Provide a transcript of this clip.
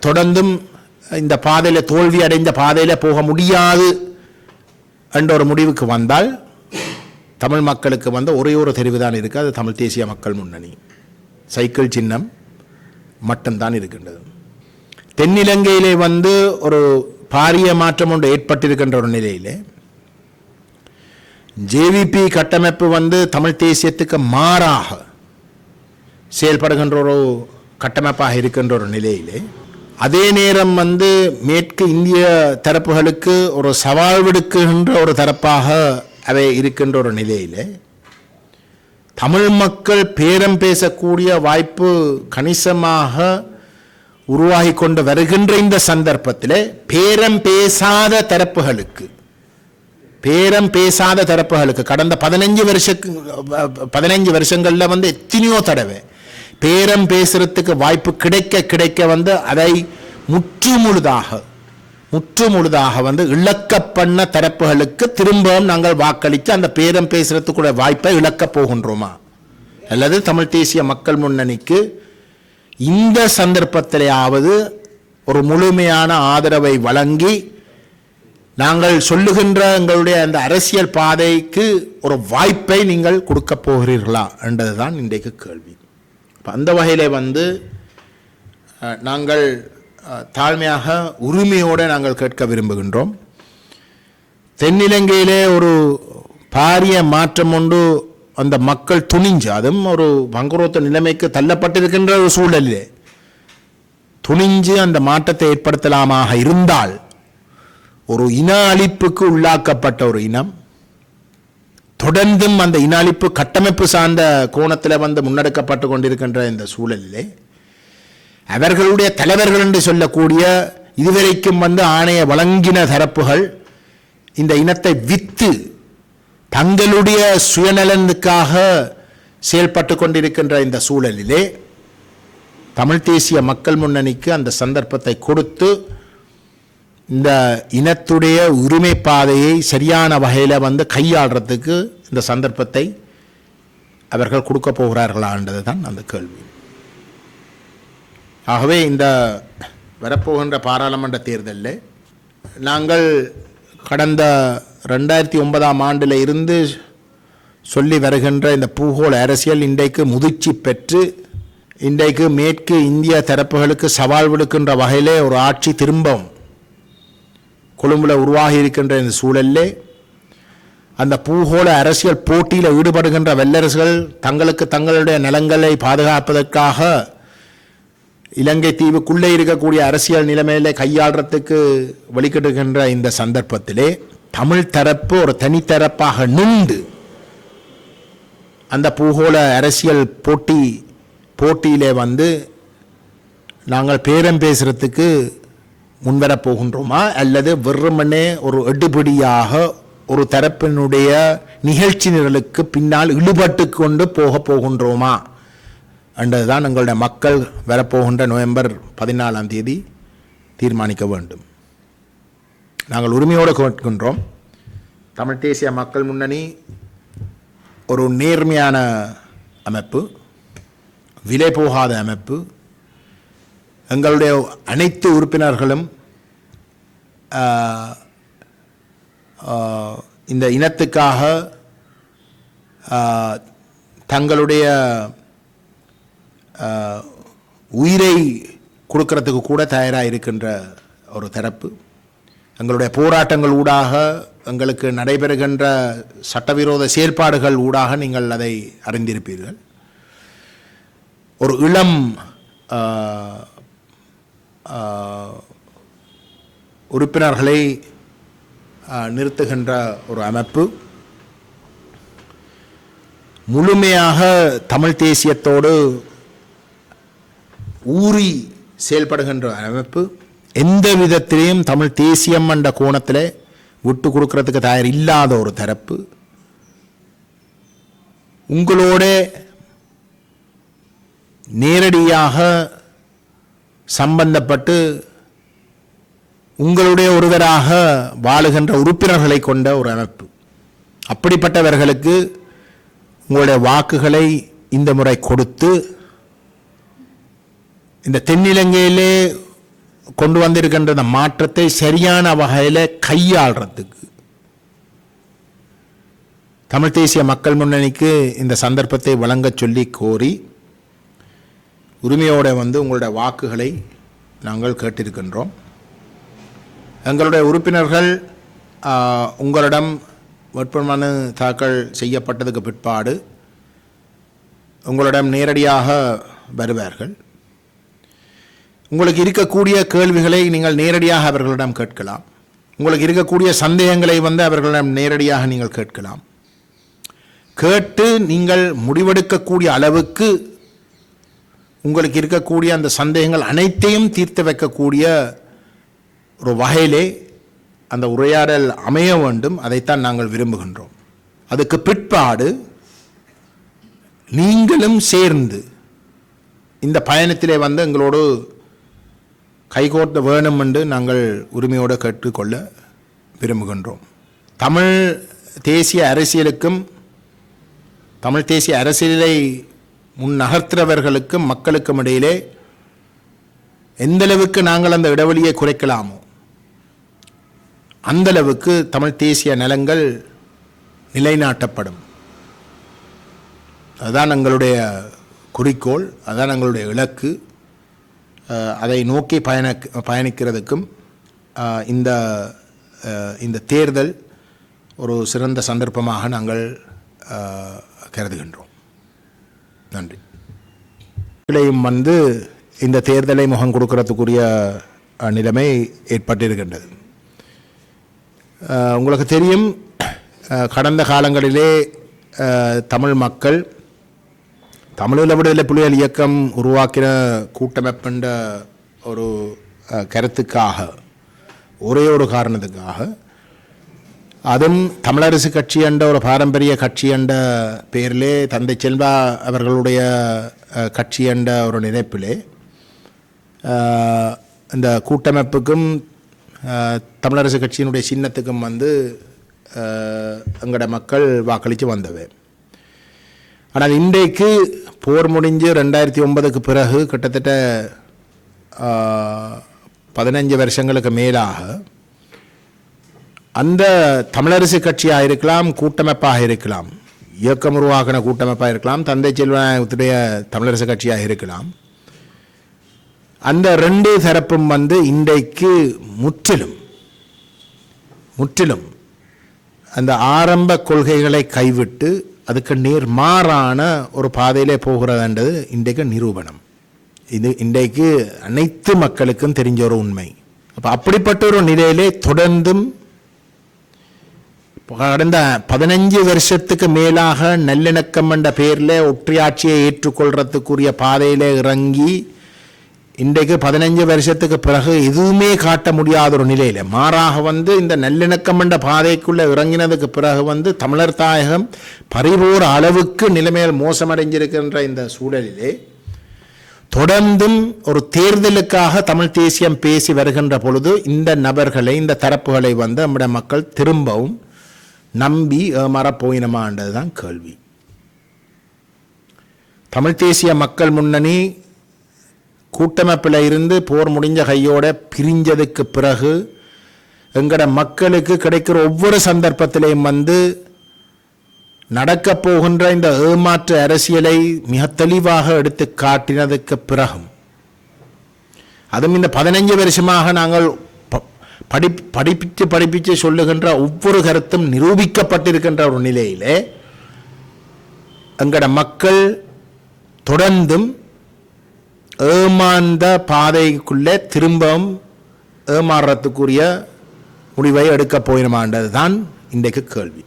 தொடர்ந்தும் இந்த பாதையில் தோல்வி அடைந்த பாதையில் போக முடியாது என்ற ஒரு முடிவுக்கு வந்தால் தமிழ் மக்களுக்கு வந்த ஒரே ஒரு தெரிவு தான் இருக்குது அது தமிழ் தேசிய மக்கள் முன்னணி. சைக்கிள் சின்னம் மட்டும்தான் இருக்கின்றது. தென்னிலங்கையிலே வந்து ஒரு பாரிய மாற்றம் ஒன்று ஏற்பட்டிருக்கின்ற ஒரு நிலையிலே ஜேவிபி கட்டமைப்பு வந்து தமிழ் தேசியத்துக்கு மாறாக செயல்படுகின்ற ஒரு கட்டமைப்பாக இருக்கின்ற ஒரு நிலையிலே அதே நேரம் வந்து மேற்கு இந்திய தரப்புகளுக்கு ஒரு சவால் விடுக்குகின்ற ஒரு தரப்பாக அவை இருக்கின்ற ஒரு நிலையில் தமிழ் மக்கள் பேரம் பேசக்கூடிய வாய்ப்பு கணிசமாக உருவாகி கொண்டு வருகின்ற இந்த சந்தர்ப்பத்தில் பேரம் பேசாத தரப்புகளுக்கு பேரம் பேசாத தரப்புகளுக்கு கடந்த பதினஞ்சு வருஷ பதினஞ்சு வருஷங்களில் வந்து எத்தனையோ தடவை பேரம் பேசுறதுக்கு வாய்ப்பு கிடைக்க கிடைக்க வந்து அதை முற்று முழுதாக முற்று முழுதாக வந்து இழக்க பண்ண தரப்புகளுக்கு திரும்பவும் நாங்கள் வாக்களித்து அந்த பேரம் பேசுறதுக்குள்ள வாய்ப்பை இழக்கப் போகின்றோமா? அல்லது தமிழ் தேசிய மக்கள் முன்னணிக்கு இந்த சந்தர்ப்பத்திலேயாவது ஒரு முழுமையான ஆதரவை வழங்கி நாங்கள் சொல்லுகின்ற எங்களுடைய அந்த அரசியல் பாதைக்கு ஒரு வாய்ப்பை நீங்கள் கொடுக்க போகிறீர்களா? என்றதுதான் இன்றைக்கு கேள்வி. இப்போ அந்த வகையிலே வந்து நாங்கள் தாழ்மையாக உரிமையோடு நாங்கள் கேட்க விரும்புகின்றோம். தென்னிலங்கையிலே ஒரு பாரிய மாற்றம் உண்டு. அந்த மக்கள் துணிஞ்சு அதுவும் ஒரு வங்குரோத்த நிலைமைக்கு தள்ளப்பட்டிருக்கின்ற ஒரு சூழலிலே துணிஞ்சு அந்த மாற்றத்தை ஏற்படுத்தலாமாக இருந்தால் ஒரு இன அழிப்புக்கு உள்ளாக்கப்பட்ட ஒரு இனம் தொடர்ந்தும் அந்த இன அழிப்பு கட்டமைப்பு சார்ந்த கோணத்தில் வந்து முன்னெடுக்கப்பட்டு கொண்டிருக்கின்ற இந்த சூழலிலே அவர்களுடைய தலைவர்கள் என்று சொல்லக்கூடிய இதுவரைக்கும் வந்து ஆணைய வழங்கின தரப்புகள் இந்த இனத்தை வித்து தங்களுடைய சுயநலனுக்காக செயல்பட்டு கொண்டிருக்கின்ற இந்த சூழலிலே தமிழ் தேசிய மக்கள் முன்னணிக்கு அந்த சந்தர்ப்பத்தை கொடுத்து இந்த இனத்துடைய உரிமை பாதையை சரியான வகையில் வந்து கையாளுறதுக்கு இந்த சந்தர்ப்பத்தை அவர்கள் கொடுக்க போகிறார்களான்றது தான் அந்த கேள்வி. ஆகவே இந்த வரப்போகின்ற பாராளுமன்ற தேர்தலில் நாங்கள் கடந்த ரெண்டாயிரத்தி ஒன்பதாம் ஆண்டில் இருந்து சொல்லி வருகின்ற இந்த பூகோள அரசியல் இன்றைக்கு முதிர்ச்சி பெற்று இன்றைக்கு மேற்கு இந்திய தரப்புகளுக்கு சவால் விடுக்கின்ற வகையிலே ஒரு ஆட்சி திரும்பவும் கொழும்புல உருவாகி இருக்கின்ற இந்த சூழலிலே அந்த பூகோள அரசியல் போட்டியில் ஈடுபடுகின்ற வல்லரசுகள் தங்களுக்கு தங்களுடைய நலங்களை பாதுகாப்பதற்காக இலங்கை தீவுக்குள்ளே இருக்கக்கூடிய அரசியல் நிலைமையில கையாளுறதுக்கு வெளிக்கிடுகின்ற இந்த சந்தர்ப்பத்திலே தமிழ் தரப்பு ஒரு தனித்தரப்பாக நின்று அந்த பூகோள அரசியல் போட்டி போட்டியிலே வந்து நாங்கள் பேரம் பேசுகிறதுக்கு முன்வரப் போகின்றோமா அல்லது வெறுமனே ஒரு எடுபடியாக ஒரு தரப்பினுடைய நிகழ்ச்சி நிரலுக்கு பின்னால் இழுபட்டு கொண்டு போக போகின்றோமா? என்றதுதான் எங்களுடைய மக்கள் வரப்போகின்ற நவம்பர் பதினாலாம் தேதி தீர்மானிக்க வேண்டும். நாங்கள் உரிமையோடு கேட்கின்றோம். தமிழ் தேசிய மக்கள் முன்னணி ஒரு நேர்மையான அமைப்பு விலை போகாத அமைப்பு எங்களுடைய அனைத்து உறுப்பினர்களும் இந்த இனத்துக்காக தங்களுடைய உயிரை கொடுக்கறதுக்கு கூட தயாராக இருக்கின்ற ஒரு தரப்பு. எங்களுடைய போராட்டங்கள் ஊடாக எங்களுக்கு நடைபெறுகின்ற சட்டவிரோத செயற்பாடுகள் ஊடாக நீங்கள் அதை அறிந்திருப்பீர்கள். ஒரு இளம் உறுப்பினர்களை நிறுத்துகின்ற ஒரு அமைப்பு. முழுமையாக தமிழ் தேசியத்தோடு ஊறி செயல்படுகின்ற அமைப்பு. எந்த விதத்திலையும் தமிழ் தேசியம் என்ற கோணத்தில் விட்டு கொடுக்கறதுக்கு தயார் இல்லாத ஒரு தரப்பு. உங்களோட நேரடியாக சம்பந்தப்பட்டு உங்களுடைய ஒருவராக வாழுகின்ற உறுப்பினர்களை கொண்ட ஒரு அமைப்பு. அப்படிப்பட்டவர்களுக்கு உங்களுடைய வாக்குகளை இந்த முறை கொடுத்து இந்த தென்னிலங்கையிலே கொண்டு வந்திருக்கின்ற இந்த மாற்றத்தை சரியான வகையில் கையாள்றதுக்கு தமிழ் தேசிய மக்கள் முன்னணிக்கு இந்த சந்தர்ப்பத்தை வழங்கச் சொல்லி கோரி உரிமையோடு வந்து உங்களுடைய வாக்குகளை நாங்கள் கேட்டிருக்கின்றோம். எங்களுடைய உறுப்பினர்கள் உங்களிடம் வேட்புமனு தாக்கல் செய்யப்பட்டதுக்கு பிற்பாடு உங்களிடம் நேரடியாக வருவார்கள். உங்களுக்கு இருக்கக்கூடிய கேள்விகளை நீங்கள் நேரடியாக அவர்களிடம் கேட்கலாம். உங்களுக்கு இருக்கக்கூடிய சந்தேகங்களை வந்து அவர்களிடம் நேரடியாக நீங்கள் கேட்கலாம். கேட்டு நீங்கள் முடிவெடுக்கக்கூடிய அளவுக்கு உங்களுக்கு இருக்கக்கூடிய அந்த சந்தேகங்கள் அனைத்தையும் தீர்த்து வைக்கக்கூடிய ஒரு வகையிலே அந்த உரையாடல் அமைய வேண்டும். அதைத்தான் நாங்கள் விரும்புகின்றோம். அதுக்கு பிற்பாடு நீங்களும் சேர்ந்து இந்த பயணத்திலே வந்து எங்களோடு கைகோர்த்த வேணும் என்று நாங்கள் உரிமையோடு கேட்டுக்கொள்ள விரும்புகின்றோம். தமிழ் தேசிய அரசியலுக்கும் தமிழ் தேசிய அரசியலை முன் நகர்த்துறவர்களுக்கும் மக்களுக்கும் இடையிலே எந்தளவுக்கு நாங்கள் அந்த இடைவெளியை குறைக்கலாமோ அந்தளவுக்கு தமிழ் தேசிய நலங்கள் நிலைநாட்டப்படும். அதுதான் எங்களுடைய குறிக்கோள் அதுதான் எங்களுடைய இலக்கு. அதை நோக்கி பயண பயணிக்கிறதுக்கும் இந்த இந்த தேர்தல் ஒரு சிறந்த சந்தர்ப்பமாக நாங்கள் கருதுகின்றோம். நன்றி. இளையும் வந்து இந்த தேர்தலை முகம் கொடுக்கறதுக்குரிய நிலைமை ஏற்பட்டிருக்கின்றது. உங்களுக்கு தெரியும் கடந்த காலங்களிலே தமிழ் மக்கள் தமிழீழ விடுதலை புலிகள் இயக்கம் உருவாக்கின கூட்டமைப்புன்ற ஒரு கருத்துக்காக ஒரே ஒரு காரணத்துக்காக அதுவும் தமிழரசு கட்சி என்ற ஒரு பாரம்பரிய கட்சி என்ற பேரிலே தந்தை செல்வா அவர்களுடைய கட்சி என்ற ஒரு நினைப்பிலே இந்த கூட்டமைப்புக்கும் தமிழரசு கட்சியினுடைய சின்னத்துக்கும் வந்து எங்களோட மக்கள் வாக்களித்து வந்தவை ஆனால் இன்றைக்கு போர் முடிஞ்சு ரெண்டாயிரத்தி ஒன்பதுக்கு பிறகு கிட்டத்தட்ட பதினஞ்சு வருஷங்களுக்கு மேலாக அந்த தமிழரசு கட்சியாக இருக்கலாம் கூட்டமைப்பாக இருக்கலாம் இயக்கம் உருவாக்கின கூட்டமைப்பாக இருக்கலாம் தந்தை செல்வநாயகத்துடைய தமிழரசு கட்சியாக இருக்கலாம் அந்த ரெண்டு தரப்பும் வந்து இன்றைக்கு முற்றிலும் முற்றிலும் அந்த ஆரம்ப கொள்கைகளை கைவிட்டு அதுக்கு நேர் மாறான ஒரு பாதையிலே போகிறதுன்றது இன்றைக்கு நிரூபணம். இது இன்றைக்கு அனைத்து மக்களுக்கும் தெரிஞ்ச ஒரு உண்மை. அப்போ அப்படிப்பட்ட ஒரு நிலையிலே தொடர்ந்தும் கடந்த பதினஞ்சு வருஷத்துக்கு மேலாக நல்லிணக்கம் என்ற பேரில் ஒற்றையாட்சியை ஏற்றுக்கொள்றதுக்குரிய பாதையில் இறங்கி இன்றைக்கு பதினஞ்சு வருஷத்துக்கு பிறகு எதுவுமே காட்ட முடியாத ஒரு நிலையில் மாறாக வந்து இந்த நல்லிணக்கம் என்ற பாதைக்குள்ளே இறங்கினதுக்கு பிறகு வந்து தமிழர் தாயகம் பறிபோர் அளவுக்கு நிலைமையில் மோசமடைஞ்சிருக்கின்ற இந்த சூழலிலே தொடர்ந்தும் ஒரு தேர்தலுக்காக தமிழ் தேசியம் பேசி வருகின்ற பொழுது இந்த நபர்களை இந்த தரப்புகளை வந்து நம்முடைய மக்கள் திரும்பவும் நம்பி ஏமாறப்போயினமான்றது தான் கேள்வி. தமிழ் தேசிய மக்கள் முன்னணி கூட்டமைப்பில் இருந்து போர் முடிஞ்ச கையோட பிரிஞ்சதுக்கு பிறகு எங்கட மக்களுக்கு கிடைக்கிற ஒவ்வொரு சந்தர்ப்பத்திலையும் வந்து நடக்கப் போகின்ற இந்த ஏமாற்று அரசியலை மிக தெளிவாக எடுத்து காட்டினதுக்கு பிறகும். அதுவும் இந்த பதினஞ்சு வருஷமாக நாங்கள் படி படிப்பித்து படிப்பித்து சொல்லுகின்ற ஒவ்வொரு கருத்தும் நிரூபிக்கப்பட்டிருக்கின்ற ஒரு நிலையிலே எங்கட மக்கள் தொடர்ந்தும் ஏமாந்த பாதைக்குள்ளே திரும்பவும் ஏமாறுறதுக்குரிய முடிவை எடுக்கப் போயினமான்றது தான் இன்றைக்கு கேள்வி.